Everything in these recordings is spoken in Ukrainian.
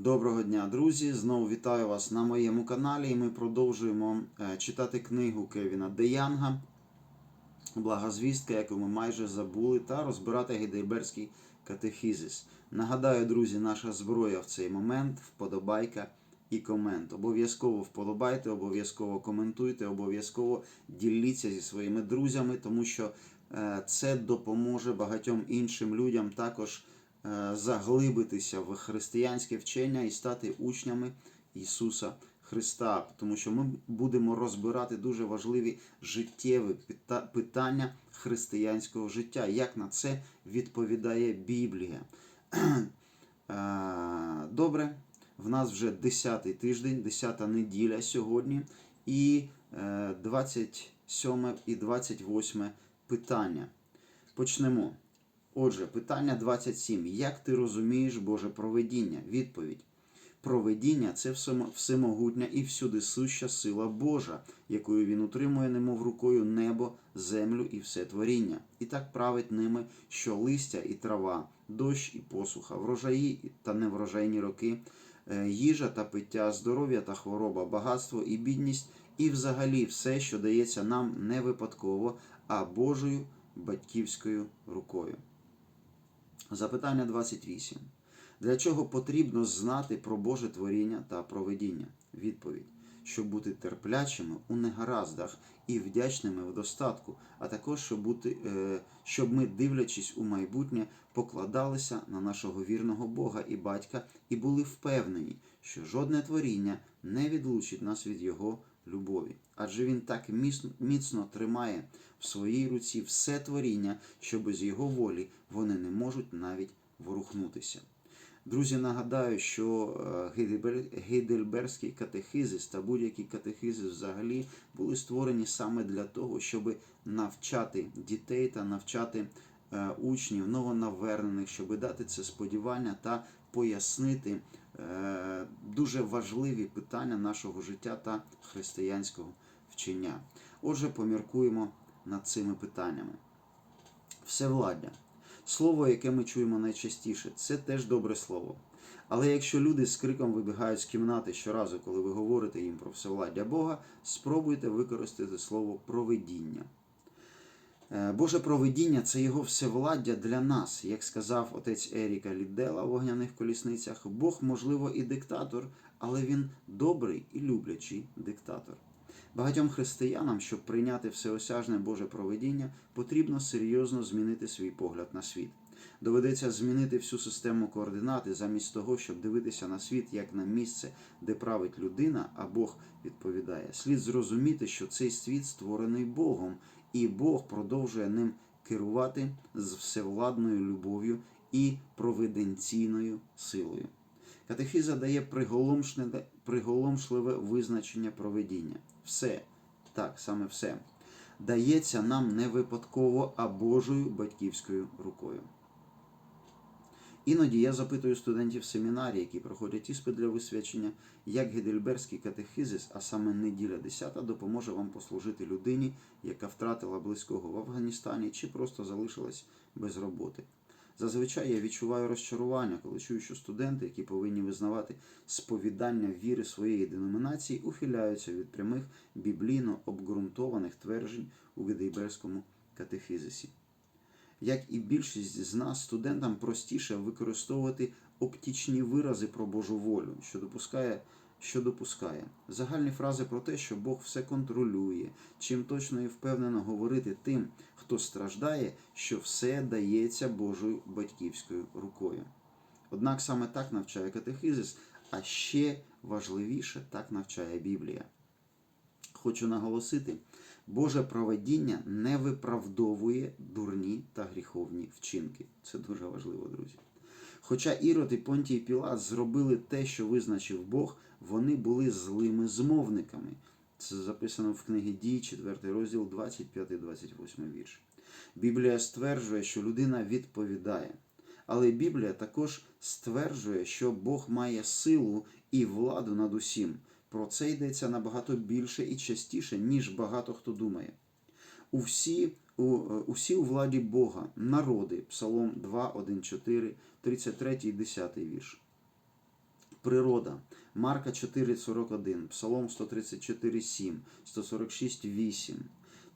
Доброго дня, друзі! Знову вітаю вас на моєму каналі. І ми продовжуємо е, читати книгу Кевіна Деянга Благозвістка, яку ми майже забули, та розбирати Гейдельберзький катехізис. Нагадаю, друзі, наша зброя в цей момент вподобайка і комент. Обов'язково вподобайте, обов'язково коментуйте, обов'язково діліться зі своїми друзями, тому що е, це допоможе багатьом іншим людям також заглибитися в християнське вчення і стати учнями Ісуса Христа, тому що ми будемо розбирати дуже важливі життєві питання християнського життя, як на це відповідає Біблія. Е, Добре, в нас вже 10-й тиждень, 10-та неділя сьогодні, і е, 27 і 28 питання. Почнемо. Отже, питання 27. Як ти розумієш Боже проведіння? Відповідь. Проведіння це всемогутня і всюди суща сила Божа, якою він утримує, немов рукою небо, землю і все творіння. І так править ними, що листя і трава, дощ і посуха, врожаї та неврожайні роки, е, їжа та пиття, здоров'я та хвороба, багатство і бідність, і взагалі все, що дається нам не випадково, а Божою батьківською рукою. Запитання 28. Для чого потрібно знати про Боже творіння та проведіння? Відповідь. Щоб бути терплячими у негараздах і вдячними в достатку, а також щоб, бути, е, щоб ми, дивлячись у майбутнє, покладалися на нашого вірного Бога і батька і були впевнені, що жодне творіння не відлучить нас від Його любові. Адже Він так міцно, тримає в своїй руці все творіння, що без Його волі вони не можуть навіть ворухнутися. Друзі, нагадаю, що е, катехизис та будь-який катехизис взагалі були створені саме для того, щоб навчати дітей та навчати е, учнів новонавернених, щоб дати це сподівання та пояснити дуже важливі питання нашого життя та християнського вчення. Отже, поміркуємо над цими питаннями. Всевладдя. Слово, яке ми чуємо найчастіше, це теж добре слово. Але якщо люди з криком вибігають з кімнати щоразу, коли ви говорите їм про всевладдя Бога, спробуйте використати слово провидіння. Е, Боже провидіння це його всевладдя для нас, як сказав отець Еріка Ліддела в вогняних колісницях. Бог, можливо, і диктатор, але він добрий і люблячий диктатор. Багатьом християнам, щоб прийняти всеосяжне Боже провидіння, потрібно серйозно змінити свій погляд на світ. Доведеться змінити всю систему координат і замість того, щоб дивитися на світ як на місце, де править людина, а Бог відповідає. Слід зрозуміти, що цей світ створений Богом, і Бог продовжує ним керувати з всевладною любов'ю і провиденційною силою. Катехіза дає приголомшливе визначення проведіння. Все, так, саме все, дається нам не випадково, а Божою батьківською рукою. Іноді я запитую студентів семінарії, які проходять іспит для висвячення, як Гедельберзький катехизис, а саме неділя 10, допоможе вам послужити людині, яка втратила близького в Афганістані чи просто залишилась без роботи. Зазвичай я відчуваю розчарування, коли чую, що студенти, які повинні визнавати сповідання віри своєї деномінації, ухиляються від прямих біблійно обґрунтованих тверджень у Гедейберському катехизисі. Як і більшість з нас, студентам простіше використовувати оптічні вирази про Божу волю, що допускає, що допускає загальні фрази про те, що Бог все контролює, чим точно і впевнено говорити тим, хто страждає, що все дається Божою батьківською рукою. Однак саме так навчає катехизис, а ще важливіше так навчає Біблія. Хочу наголосити, Боже проведіння не виправдовує дурні та гріховні вчинки. Це дуже важливо, друзі. Хоча Ірод і Понтій Пілат зробили те, що визначив Бог, вони були злими змовниками. Це записано в книгі Дій, 4 розділ, 25-28 вірш. Біблія стверджує, що людина відповідає. Але Біблія також стверджує, що Бог має силу і владу над усім. Про це йдеться набагато більше і частіше, ніж багато хто думає. Усі, у, усі у владі Бога, народи, Псалом 2, 1, 4, 33 і 10 вірш. природа. Марка 4,41, Псалом 134,7, 146,8.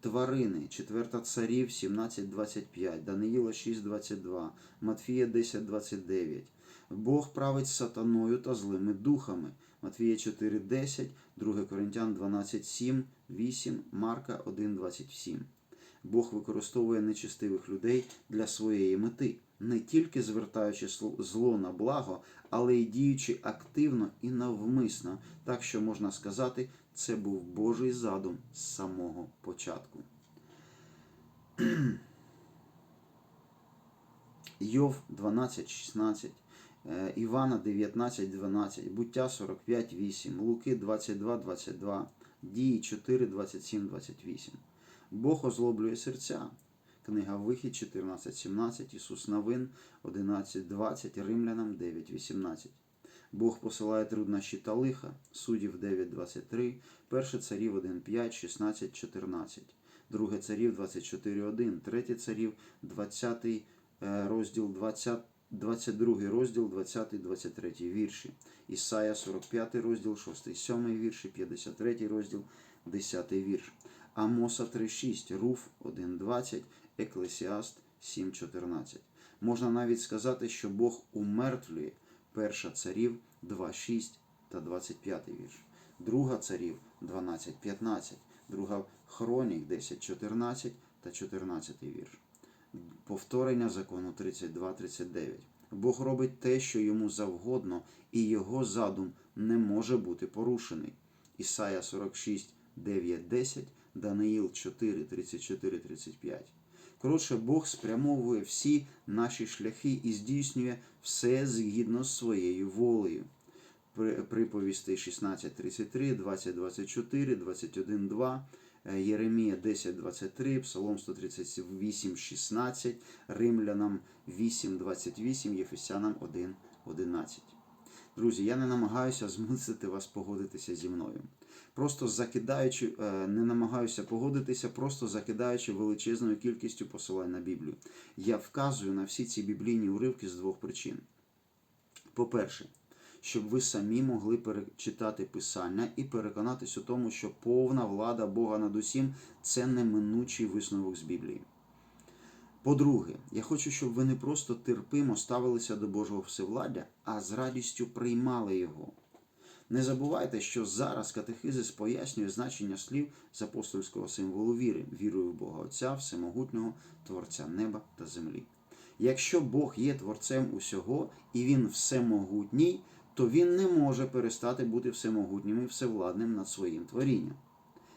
Тварини, 4 царів 17.25, Даниїла 6.22, Матфія 10.29. Бог править сатаною та злими духами. Матфія 4.10, 2 Коринтян 12.7, 8, Марка 1.27. Бог використовує нечестивих людей для своєї мети, не тільки звертаючи зло на благо, але й діючи активно і навмисно, так що можна сказати, це був Божий задум з самого початку. Йов 12.16, е, Івана 19.12, Буття 45.8, Луки 22.22, Дії 4.27-28. Бог озлоблює серця. Книга Вихід 14.17, Ісус Новин 11.20, Римлянам 9.18. Бог посилає труднощі та лиха, Суддів 9.23, 1 царів 1.5, 16, 14, 2 царів 24.1, 3 царів 20 е, розділ 20, 22 розділ 20, 23 вірші, Ісая 45 розділ 6, 7 вірші, 53 розділ 10 вірш, Амоса 3.6, Руф 1.20, Еклесіаст 7.14. Можна навіть сказати, що Бог умертвлює перша царів 2.6 та 25 вірш, друга царів 12.15, друга Хронік 10.14 та 14 вірш. Повторення закону 32.39. Бог робить те, що йому завгодно, і його задум не може бути порушений. Ісая 46, 9, 10, Даниїл 4, 34, 35. Коротше, Бог спрямовує всі наші шляхи і здійснює все згідно з своєю волею. При- Приповісти 16.33, 20.24, 21.2, е, Єремія 10.23, Псалом 138.16, Римлянам 8.28, Єфесянам 1.11. Друзі, я не намагаюся змусити вас погодитися зі мною. Просто закидаючи, е, не намагаюся погодитися, просто закидаючи величезною кількістю посилань на Біблію. Я вказую на всі ці біблійні уривки з двох причин. По-перше, щоб ви самі могли перечитати Писання і переконатись у тому, що повна влада Бога над усім це неминучий висновок з Біблії. По-друге, я хочу, щоб ви не просто терпимо ставилися до Божого всевладдя, а з радістю приймали його. Не забувайте, що зараз катехизис пояснює значення слів з апостольського символу віри, вірою в Бога Отця, Всемогутнього, Творця неба та землі. Якщо Бог є творцем усього і Він всемогутній, то Він не може перестати бути всемогутнім і всевладним над своїм творінням.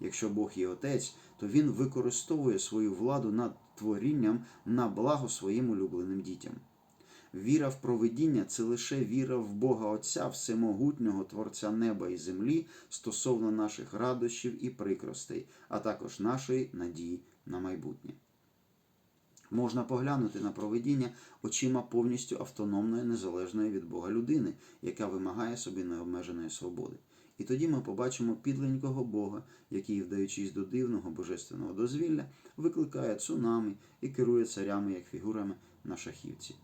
Якщо Бог є Отець, то Він використовує свою владу над творінням на благо своїм улюбленим дітям. Віра в провидіння це лише віра в Бога Отця, Всемогутнього Творця неба і землі стосовно наших радощів і прикростей, а також нашої надії на майбутнє. Можна поглянути на провидіння очима повністю автономної, незалежної від Бога людини, яка вимагає собі необмеженої свободи. І тоді ми побачимо підленького Бога, який, вдаючись до дивного божественного дозвілля, викликає цунамі і керує царями як фігурами на шахівці.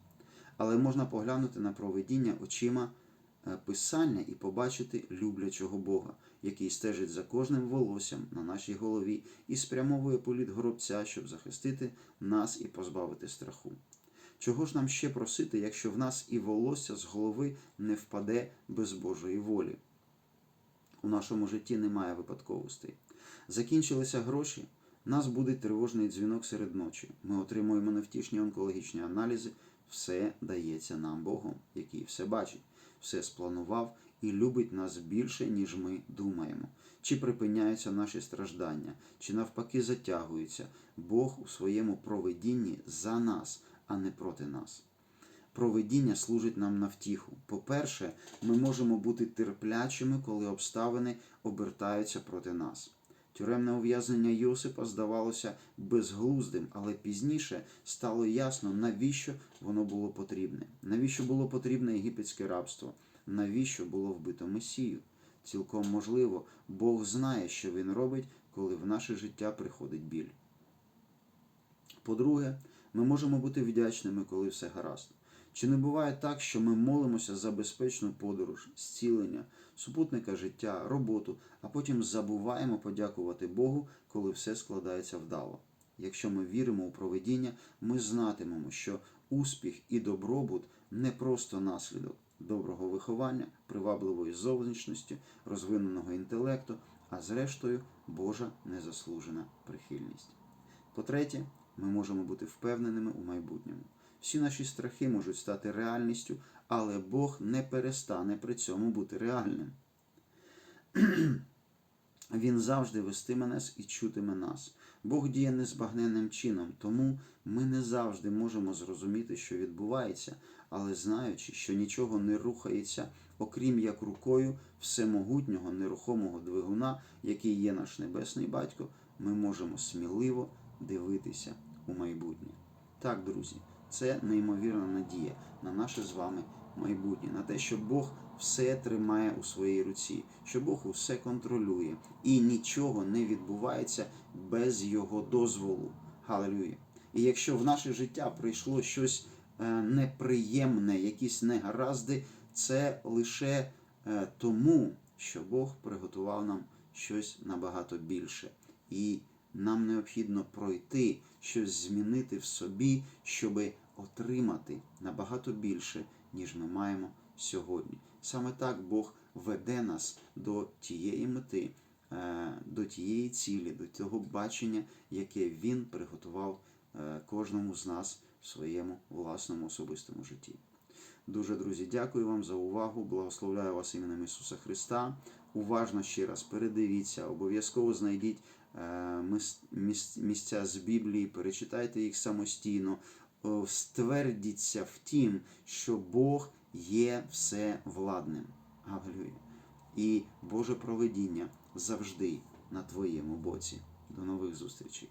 Але можна поглянути на провидіння очима писання і побачити люблячого Бога, який стежить за кожним волоссям на нашій голові і спрямовує політ горобця, щоб захистити нас і позбавити страху. Чого ж нам ще просити, якщо в нас і волосся з голови не впаде без Божої волі? У нашому житті немає випадковостей. Закінчилися гроші, нас буде тривожний дзвінок серед ночі. Ми отримуємо невтішні онкологічні аналізи. Все дається нам Богом, який все бачить, все спланував і любить нас більше, ніж ми думаємо. Чи припиняються наші страждання, чи навпаки затягуються. Бог у своєму проведінні за нас, а не проти нас. Проведіння служить нам на втіху. По-перше, ми можемо бути терплячими, коли обставини обертаються проти нас. Тюремне ув'язнення Йосипа здавалося безглуздим, але пізніше стало ясно, навіщо воно було потрібне. Навіщо було потрібне єгипетське рабство? Навіщо було вбито Месію? Цілком можливо, Бог знає, що він робить, коли в наше життя приходить біль. По-друге, ми можемо бути вдячними, коли все гаразд. Чи не буває так, що ми молимося за безпечну подорож, зцілення, супутника життя, роботу, а потім забуваємо подякувати Богу, коли все складається вдало? Якщо ми віримо у проведіння, ми знатимемо, що успіх і добробут не просто наслідок доброго виховання, привабливої зовнішності, розвиненого інтелекту, а зрештою Божа незаслужена прихильність. По-третє, ми можемо бути впевненими у майбутньому. Всі наші страхи можуть стати реальністю, але Бог не перестане при цьому бути реальним. Він завжди вестиме нас і чутиме нас. Бог діє незбагненним чином, тому ми не завжди можемо зрозуміти, що відбувається, але знаючи, що нічого не рухається, окрім як рукою всемогутнього нерухомого двигуна, який є наш небесний батько, ми можемо сміливо дивитися у майбутнє. Так, друзі, це неймовірна надія на наше з вами майбутнє, на те, що Бог все тримає у своїй руці, що Бог усе контролює і нічого не відбувається без Його дозволу. Галилюя! І якщо в наше життя прийшло щось е, неприємне, якісь негаразди, це лише е, тому, що Бог приготував нам щось набагато більше. І нам необхідно пройти, щось змінити в собі, щоб отримати набагато більше, ніж ми маємо сьогодні. Саме так Бог веде нас до тієї мети, е, до тієї цілі, до того бачення, яке Він приготував е, кожному з нас в своєму власному особистому житті. Дуже, друзі, дякую вам за увагу. Благословляю вас іменем Ісуса Христа. Уважно ще раз передивіться, обов'язково знайдіть е, місця з Біблії, перечитайте їх самостійно, О, ствердіться в тім, що Бог є всевладним. Галилюя. І Боже проведіння завжди на твоєму боці. До нових зустрічей.